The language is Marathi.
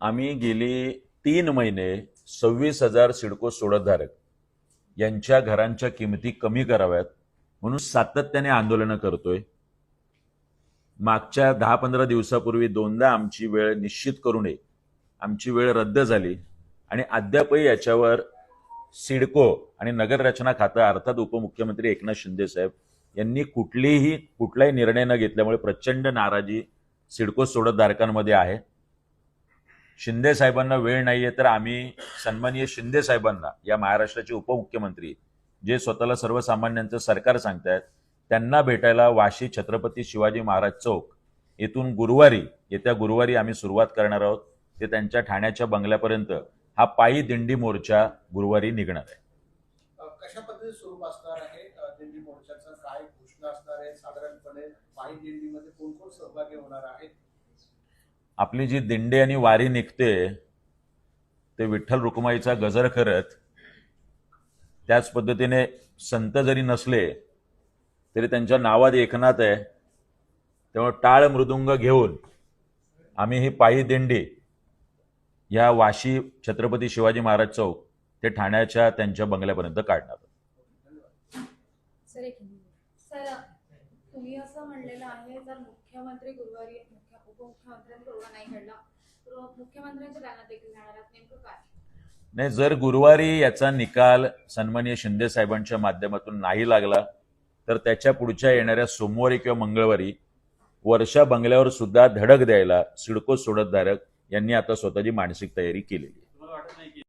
आम्ही गेली तीन महिने सव्वीस हजार सिडको सोडतधारक यांच्या घरांच्या किमती कमी कराव्यात म्हणून सातत्याने आंदोलनं करतोय. मागच्या दहा पंधरा दिवसापूर्वी दोनदा आमची वेळ निश्चित करू नये. आमची वेळ रद्द झाली आणि अद्यापही याच्यावर सिडको आणि नगररचना खातं अर्थात उपमुख्यमंत्री एकनाथ शिंदे साहेब यांनी कुठलीही कुठलाही निर्णय न घेतल्यामुळे प्रचंड नाराजी सिडको सोडतधारकांमध्ये आहे. शिंदे साहेबांना वेळ नाहीये तर आम्ही सन्माननीय शिंदे साहेबांना या महाराष्ट्राचे उपमुख्यमंत्री जे स्वतःला सर्वसामान्यांचं सरकार सांगतायत त्यांना भेटायला वाशी छत्रपती शिवाजी महाराज चौक येथून गुरुवारी येत्या गुरुवारी आम्ही सुरुवात करणार आहोत. ते त्यांच्या ठाण्याच्या बंगल्यापर्यंत हा पायी दिंडी मोर्चा गुरुवारी निघणार आहे. कशा पद्धतीने स्वरूप असणार आहे? दिंडी मोर्चाचं काय घोषणा असणार आहे? साधारणपणे पायी दिंडीमध्ये कोण कोण सहभागी होणार आहे? आपली जी दिंडी आणि वारी निघते ते विठ्ठल रुक्माईचा गजर करत त्याच पद्धतीने संत जरी नसले तरी त्यांच्या नावात एकनाथ आहे. त्यामुळे टाळ मृदुंग घेऊन आम्ही ही पायी दिंडी या वाशी छत्रपती शिवाजी महाराज चौक ते ठाण्याच्या त्यांच्या बंगल्यापर्यंत काढणार सर एक. सर तुम्ही असं म्हणलेलं आहे जर मुख्यमंत्री गुरुवारी मुख्य उपमुख्यमंत्र्यांनी नाही घडला तर मुख्यमंत्र्यांच्या दानात देखील जाणार आहात. नेमकं काय? नाही जर गुरुवारी याचा निकाल सन्माननीय शिंदे साहेबांच्या माध्यमातून नाही लागला तर त्याच्या पुढच्या येणाऱ्या सोमवारी किंवा मंगळवारी वर्षा बंगल्यावर सुद्धा धडक द्यायला सिडको सोडतधारक यांनी आता स्वतःची मानसिक तयारी केलेली आहे.